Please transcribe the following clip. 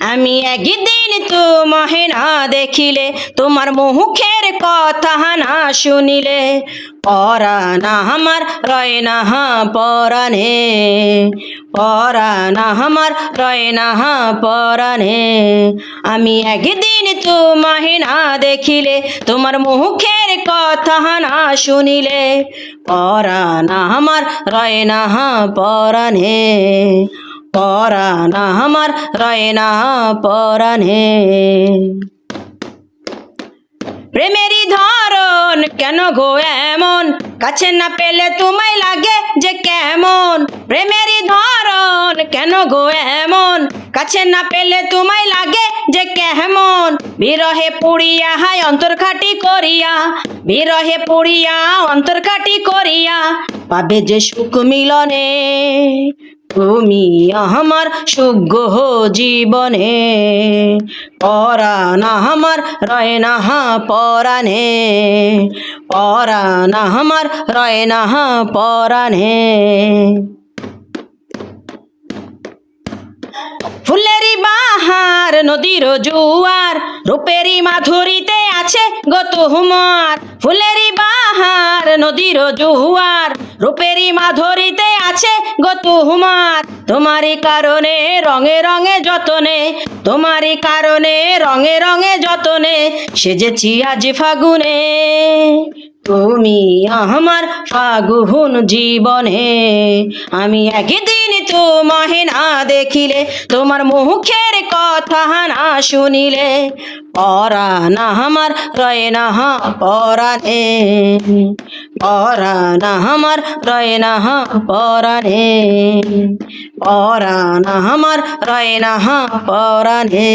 আমি একদিন তোমাহে না দেখিলে, তোমার মুখের কথা না শুনিলে। পরানা আমার, রয় না পরানে পরানা আমার, রয় না পরানে আমি একদিন তোমাহে না দেখিলে, তোমার মুখের কথা না শুনিলে। পরানা আমার, রয় না পরানে পরানা আমার রয় না পরানে প্রেমেরই ধরন কেন গো এমন? কাছে না পেলে তোমায় লাগে যে কেমন? প্রেমেরই ধরন কেন গো এমন? কাছে না পেলে তোমায় লাগে যে কেমন? বিরহে পুড়িয়া হায় অন্তর্ঘাটি করিয়া, বিরহে পুড়িয়া অন্তর্ঘাটি করিয়া, পাবে যে সুখ মিলনে। তুমি আমার সুখ জীবনে। পরানা আমার, রয় না পরানে পরানা আমার, রয় না পরানে ফুলেরই বাহার, নদীর জুয়ার রূপেরই মাধুরীতে আছে গত হুমার ফুলেরই বাহার, নদীর জুয়ার রূপেরই মাধুরীতে আছে গো হুমার। তোমারই কারণে রঙে রঙে যতনে, তোমারই কারণে রঙে রঙে যতনে, সেজেছি আজ ফাগুনে। তুমি আমার ফাগুন জীবনে। আমি একদিন তোমাহে না দেখিলে, তোমার মুখের কথা না শুনিলে। পরানা আমার, রয় না পরানে পরানা আমার, রয় না পরানে পরানা আমার, রয় না পরানে